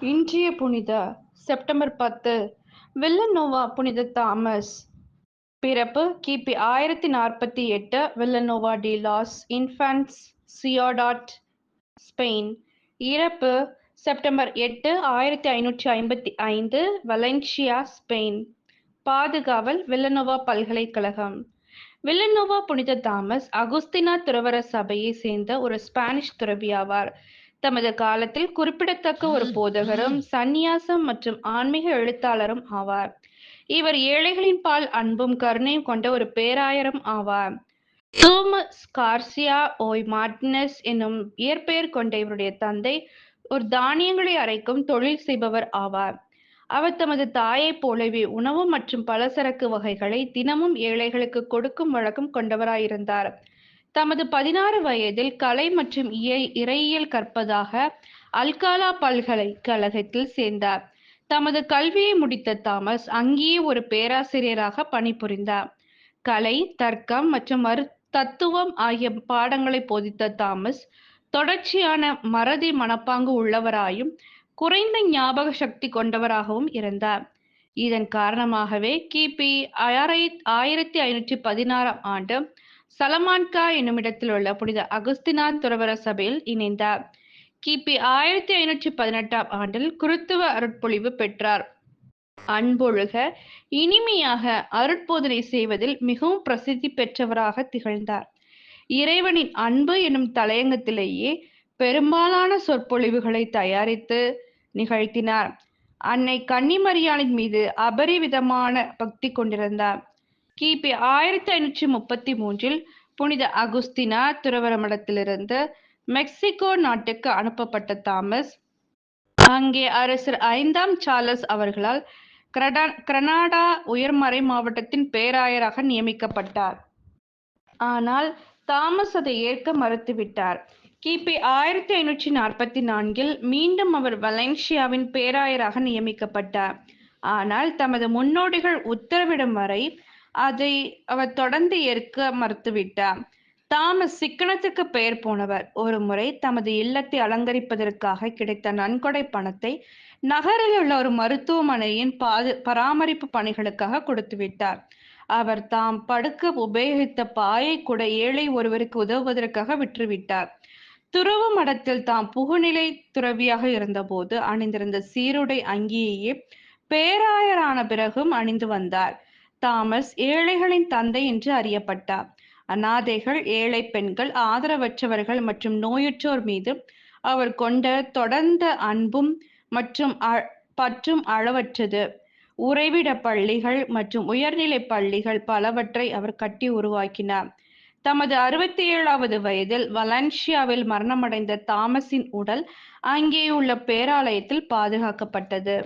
இன்றைய புனித செப்டம்பர் பத்து வில்லனோவா புனித தாமஸ். பிறப்பு கிபி ஆயிரத்தி நாற்பத்தி எட்டு Villanova de Los Infantes Ciudad Spain. இறப்பு செப்டம்பர் எட்டு ஆயிரத்தி ஐநூற்றி ஐம்பத்தி ஐந்து வலென்சியா ஸ்பெயின். பாதுகாவல் வில்லனோவா பல்கலைக்கழகம். வில்லனோவா புனித தாமஸ் அகுஸ்தினா துறவர சபையை சேர்ந்த ஒரு ஸ்பானிஷ் துறவி ஆவார் தமது காலத்தில் குறிப்பிடத்தக்க ஒரு போதகரும் சந்நியாசம் மற்றும் ஆன்மீக எழுத்தாளரும் ஆவார். இவர் ஏழைகளின் பால் அன்பும் கருணையும் கொண்ட ஒரு பேராயரும் ஆவார். தோமஸ் கார்சியா ஓய் மார்டினஸ் என்னும் இயற்பெயர் கொண்ட இவருடைய தந்தை ஒரு தானியங்களை அரைக்கும் தொழில் செய்பவர் ஆவார். அவர் தமது தாயைப் போலவே உணவு மற்றும் பலசரக்கு வகைகளை தினமும் ஏழைகளுக்கு கொடுக்கும் வழக்கம் கொண்டவராயிருந்தார். தமது பதினாறு வயதில் கலை மற்றும் இறையியல் கற்பதாக அல்காலா பல்கலைக்கழகத்தில் சேர்ந்தார். தமது கல்வியை முடித்த தாமஸ் அங்கேயே ஒரு பேராசிரியராக பணிபுரிந்தார். கலை தர்க்கம் மற்றும் மரு தத்துவம் ஆகிய பாடங்களை போதித்த தாமஸ் தொடர்ச்சியான மறதி மனப்பாங்கு உள்ளவராயும் குறைந்த ஞாபக சக்தி கொண்டவராகவும் இருந்தார். இதன் காரணமாகவே கிபி ஆயிரத்தி ஐநூற்றி பதினாறாம் ஆண்டு சலமான்கா என்னுமிடத்தில் உள்ள புனித அகுஸ்தினா துறவர சபையில் இணைந்தார் கிபி ஆயிரத்தி ஐநூற்றி பதினெட்டாம் ஆண்டில் குருத்துவ அருட்பொழிவு பெற்றார். அன்பொழுக இனிமையாக அருட்போதனை செய்வதில் மிகவும் பிரசித்தி பெற்றவராக திகழ்ந்தார். இறைவனின் அன்பு எனும் தலையங்கத்திலேயே பெரும்பாலான சொற்பொழிவுகளை தயாரித்து நிகழ்த்தினார். அன்னை கன்னிமரியாளின் மீது அபரிவிதமான பக்தி கொண்டிருந்தார். கிபி ஆயிரத்தி ஐநூற்றி முப்பத்தி மூன்றில் புனித அகுஸ்தினா துறவரமடத்திலிருந்து மெக்சிகோ நாட்டுக்கு அனுப்பப்பட்ட தாமஸ் அங்கே அரசர் ஐந்தாம் சார்லஸ் அவர்களால் கிரனாடா உயர்மறை மாவட்டத்தின் பேராயராக நியமிக்கப்பட்டார். ஆனால் தாமஸ் அதை ஏற்க மறுத்துவிட்டார். கிபி ஆயிரத்தி ஐநூற்றி நாற்பத்தி நான்கில் மீண்டும் அவர் வலன்சியாவின் பேராயராக நியமிக்கப்பட்டார். ஆனால் தமது முன்னோடிகள் உத்தரவிடும் வரை அதை அவர் தொடர்ந்து ஏற்க மறுத்துவிட்டார். தாமஸ் சிக்கனத்துக்கு பெயர் போனவர். ஒரு முறை தமது இல்லத்தை அலங்கரிப்பதற்காக கிடைத்த நன்கொடை பணத்தை நகரில் உள்ள ஒரு மருத்துவமனையின் பாது பராமரிப்பு பணிகளுக்காக கொடுத்து விட்டார் அவர் தாம் படுக்க உபயோகித்த பாயை கூட ஏழை ஒருவருக்கு உதவுவதற்காக விற்றுவிட்டார். துறவு மடத்தில் தாம் புகுநிலை துறவியாக இருந்தபோது அணிந்திருந்த சீருடை அங்கியையே பேராயரான பிறகும் அணிந்து வந்தார். தாமஸ் ஏழைகளின் தந்தை என்று அறியப்பட்டார். அநாதைகள் ஏழை பெண்கள் ஆதரவற்றவர்கள் மற்றும் நோயுற்றோர் மீது அவர் கொண்ட தொடர்ந்த அன்பும் மற்றும் பற்றும் அளவற்றது. உறைவிட பள்ளிகள் மற்றும் உயர்நிலை பள்ளிகள் பலவற்றை அவர் கட்டி உருவாக்கினார். தமது அறுபத்தி ஏழாவது வயதில் வலன்சியாவில் மரணமடைந்த தாமஸின் உடல் அங்கே உள்ள பேராலயத்தில் பாதுகாக்கப்பட்டது.